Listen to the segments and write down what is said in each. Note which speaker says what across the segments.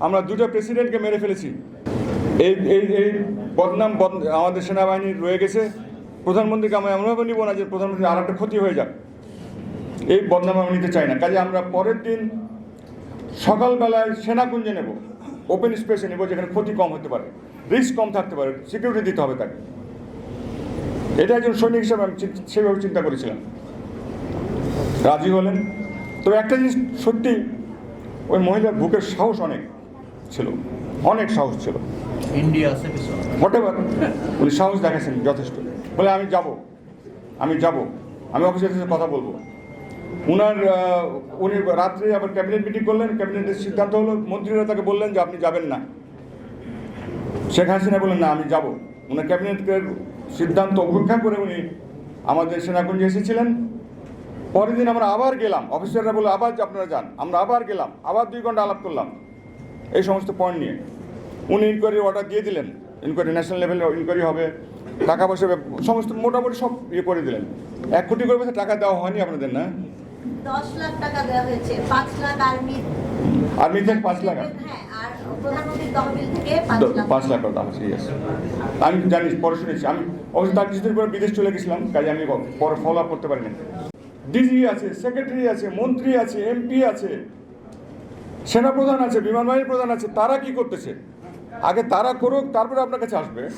Speaker 1: আমরা দুটো প্রেসিডেন্টকে মেরে ফেলেছি। এই এই এই বদনাম বদ- আমাদের সেনাবাহিনীর রয়ে গেছে। প্রধানমন্ত্রীকে আমরা এমনভাবে নিব না যে প্রধানমন্ত্রী আর একটা ক্ষতি হয়ে যাক। এই বদনাম আমি নিতে চাই না। কাজে আমরা পরের দিন সকালবেলায় সেনাকুঞ্জে নেব। ওপেন স্পেসে নেব যেখানে ক্ষতি কম হতে পারে রিস্ক কম থাকতে পারে সিকিউরিটি দিতে হবে তাকে। এটা একজন সৈনিক হিসাবে আমি সেভাবে চিন্তা করেছিলাম। রাজি হলেন। তবে একটা জিনিস সত্যি, ওই মহিলার বুকের সাহস অনেক। ছিল। অনেক সাহস ছিল। উনি সাহস দেখাচ্ছেন যথেষ্ট। বলে আমি যাব। আমি যাব। আমি অফিসের সাথে কথা বলব। উনার উনি রাত্রে আবার ক্যাবিনেট মিটিং করলেন। ক্যাবিনেটের সিদ্ধান্ত হলো মন্ত্রীরা তাকে বললেন যে আপনি যাবেন না। শেখ হাসিনা বললেন না আমি যাব। উনার ক্যাবিনেটের সিদ্ধান্ত উপেক্ষা করে উনি আমাদের সেনাকুঞ্জে এসেছিলেন। পরের দিন আমরা আবার গেলাম। অফিসাররা বলে আবার আপনারা যান। আমরা আবার গেলাম। আবার দুই ঘণ্টা আলাপ করলাম। এই সমস্ত পয়েন্ট নিয়ে। উনি ইনকোয়ারি অর্ডার দিয়ে দিলেন। ইনকোয়ারি ন্যাশনাল লেভেলে ইনকোয়ারি হবে টাকা পয়সা সমস্ত মোটামুটি সব ইয়ে করে দিলেন। এক কোটি করে পয়সা টাকা দেওয়া হয়নি আপনাদের না?
Speaker 2: দশ লাখ টাকা দেওয়া হয়েছে পাঁচ লাখ আর্মি
Speaker 1: আর্মি থেকে পাঁচ লাখ।
Speaker 2: হ্যাঁ পাঁচ লাখ।
Speaker 1: টাকা আছে আমি জানি পরে শুনেছি। আমি অবশ্য তার কিছুদিন পরে বিদেশ চলে গেছিলাম কাজে আমি পরে ফলো আপ করতে পারিনি। ডিজি আছে সেক্রেটারি আছে মন্ত্রী আছে এমপি আছে। সেনাপ্রধান আছে বিমান বাহিনীর প্রধান আছে, তারা কি করতেছে? আগে তারা করুক, তারপরে আপনার কাছে আসবে।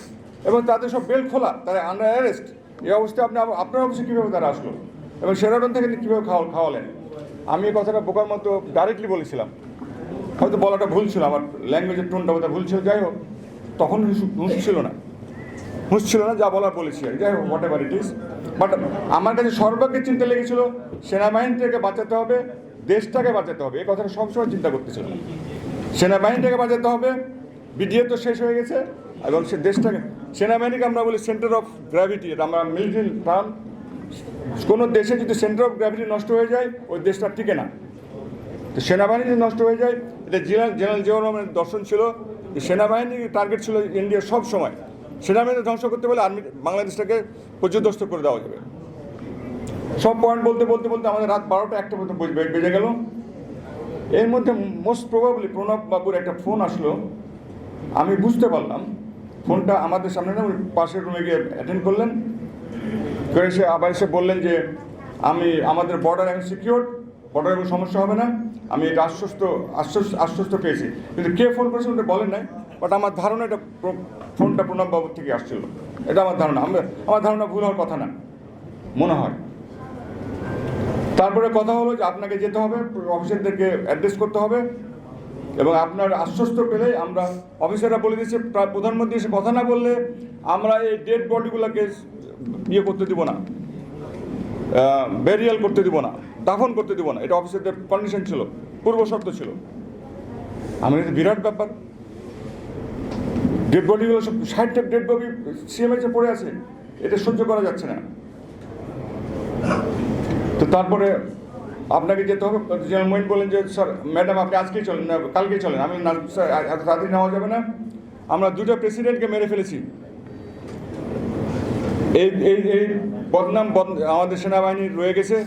Speaker 1: এবং তাদের সব বেল খোলা, তারা আন্ডার অ্যারেস্ট এই অবস্থায় আপনি আপনার অফিসে কীভাবে তারা আসলো? এবং সেরাটন থেকে কীভাবে খাওয়া খাওয়ালেন? আমি এই কথাটা বোকার মতো ডাইরেক্টলি বলেছিলাম। হয়তো বলাটা ভুল ছিল, আমার ল্যাঙ্গুয়েজের টোনটা বোধহয় ভুল ছিল, যাই হোক। তখন হুঁশ- ছিল না। হুঁশ ছিল না, যা বলার বলেছি আর যাই হোক whatever it is but আমার কাছে সর্বাগ্রে চিন্তা লেগেছিল সেনাবাহিনীটাকে বাঁচাতে হবে দেশটাকে বাঁচাতে হবে এই কথাটা সবসময় চিন্তা করতেছিলাম সেনাবাহিনীটাকে বাঁচাতে হবে, বিডিএ তো শেষ হয়ে গেছে, এবং সে দেশটাকে সেনাবাহিনীকে আমরা বলি সেন্টার অফ গ্র্যাভিটি আমরা মিলিটারি টার্ম। কোনো দেশে যদি সেন্টার অফ গ্র্যাভিটি নষ্ট হয়ে যায়, ওই দেশটা টিকে না। তো সেনাবাহিনী যদি নষ্ট হয়ে যায়, এটা জেনারেল জেনারেল জিয়াউর রহমানের দর্শন ছিল সেনাবাহিনীর টার্গেট ছিল ইন্ডিয়ার সব সময়। সেনাবাহিনী ধ্বংস করতে বলে আর্মি বাংলাদেশটাকে পর্যদস্ত করে দেওয়া যাবে। সব পয়েন্ট বলতে বলতে বলতে আমাদের রাত বারোটা একটা পর্যন্ত বেজে- বেজে- গেল। এর মধ্যে মোস্ট প্রবাবলি প্রণব বাবুর একটা ফোন আসলো। আমি বুঝতে পারলাম ফোনটা আমাদের সামনে না পাশের রুমে গিয়ে অ্যাটেন্ড করলেন। করে সে আবার এসে বললেন যে, আমি, আমাদের বর্ডার এখন সিকিউর বর্ডারে কোনো সমস্যা হবে না। আমি এটা আশ্বস্ত আশ্বস্ত আশ্বস্ত পেয়েছি। কিন্তু কে ফোন করেছে ওটা বলেন নাই বাট আমার ধারণা এটা ফোনটা প্রণব বাবুর থেকে আসছিল। এটা আমার ধারণা। আমার ধারণা ভুল হওয়ার কথা না, মনে হয়। তারপরে কথা হলো যে আপনাকে যেতে হবে, অফিসারদেরকে অ্যাড্রেস করতে হবে এবং আপনার আশ্বস্ত পেলেই আমরা অফিসাররা বলে প্রা- প্রধানমন্ত্রী এসে কথা না বললে আমরা এই ডেড বডিগুলোকে ইয়ে করতে দিব না বেরিয়াল করতে দিব না, দাফন করতে দিব না। এটা অফিসারদের কন্ডিশন ছিল, পূর্ব শর্ত ছিল। আমার এটা বিরাট ব্যাপার। ডেড বডিগুলো সব ষাটটা ডেড বডি সিএমএইচে পড়ে আছে এটা সহ্য করা যাচ্ছে না। তো তারপরে আপনাকে যেতে হবে মহিন বললেন যে, স্যার, ম্যাডাম, আপনি আজকেই চলেন না কালকেই চলেন। আমি না, স্যার এত তাড়াতাড়ি নেওয়া যাবে না। আমরা দুটো প্রেসিডেন্টকে মেরে ফেলেছি। এই এই এই বদনাম বদ- আমাদের সেনাবাহিনীর রয়ে গেছে।